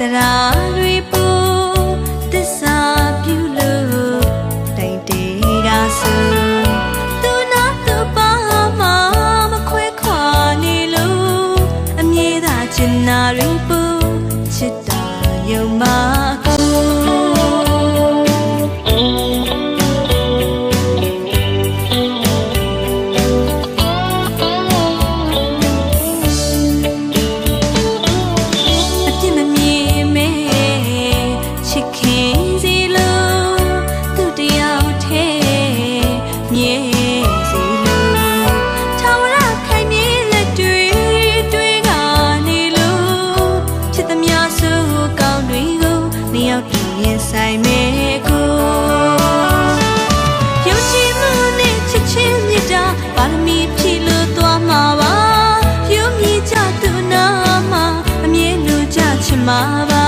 တွေပူသစ္စာပြုလို့တိုင်တေကဆိုသူနာသူပါမမခွဲခွာနေလို့အမြဲတမ်းချင်နာတွေပူချစ်တာယုံမ ရောက်တည်ရင်ဆိုင်မဲကိုယုံကြည်မှုနဲ့ချစ်ချင်းမြတ်တာပါရမီဖြည့်လို့သွားမှာပါယုံမြည်ကြသူနာမှာအမြဲလိုကြချင်မှာပါ